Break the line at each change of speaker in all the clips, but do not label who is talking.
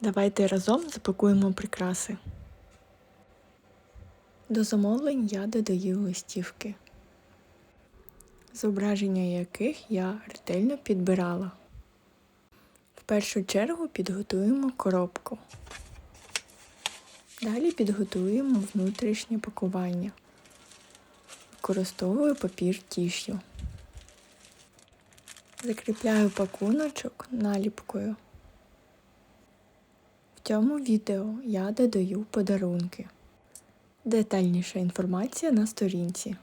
Давайте разом запакуємо прикраси. До замовлень я додаю листівки, зображення яких я ретельно підбирала. В першу чергу підготуємо коробку. Далі підготуємо внутрішнє пакування. Використовую папір тіш'ю. Закріпляю пакуночок наліпкою. В цьому відео я додаю подарунки. Детальніша інформація на сторінці.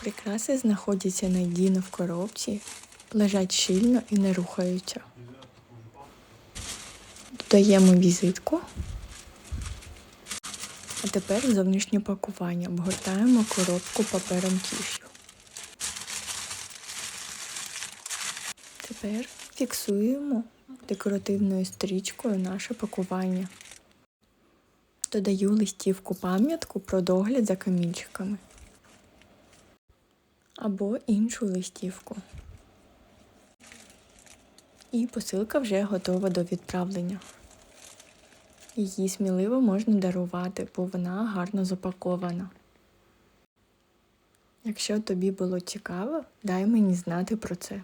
Прикраси знаходяться надійно в коробці, лежать щільно і не рухаються. Додаємо візитку. А тепер зовнішнє пакування. Обгортаємо коробку папером тішю. Тепер фіксуємо декоративною стрічкою наше пакування. Додаю листівку пам'ятку про догляд за камінчиками або іншу листівку. І посилка вже готова до відправлення. Її сміливо можна дарувати, бо вона гарно запакована. Якщо тобі було цікаво, дай мені знати про це.